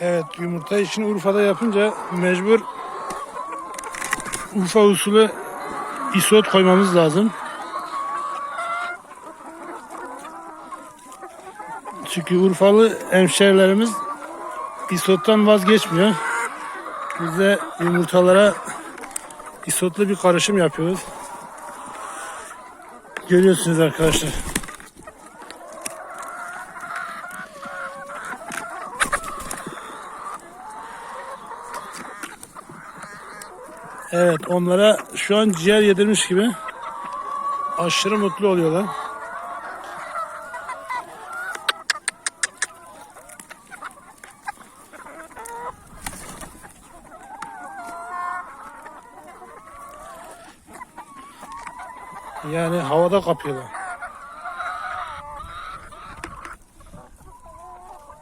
Evet yumurta için Urfa'da yapınca mecbur Urfa usulü isot koymamız lazım. Çünkü Urfalı hemşerilerimiz isottan vazgeçmiyor. Biz de yumurtalara isotlu bir karışım yapıyoruz. Görüyorsunuz arkadaşlar. Evet onlara şu an ciğer yedirmiş gibi aşırı mutlu oluyorlar. Yani havada kapıyorlar.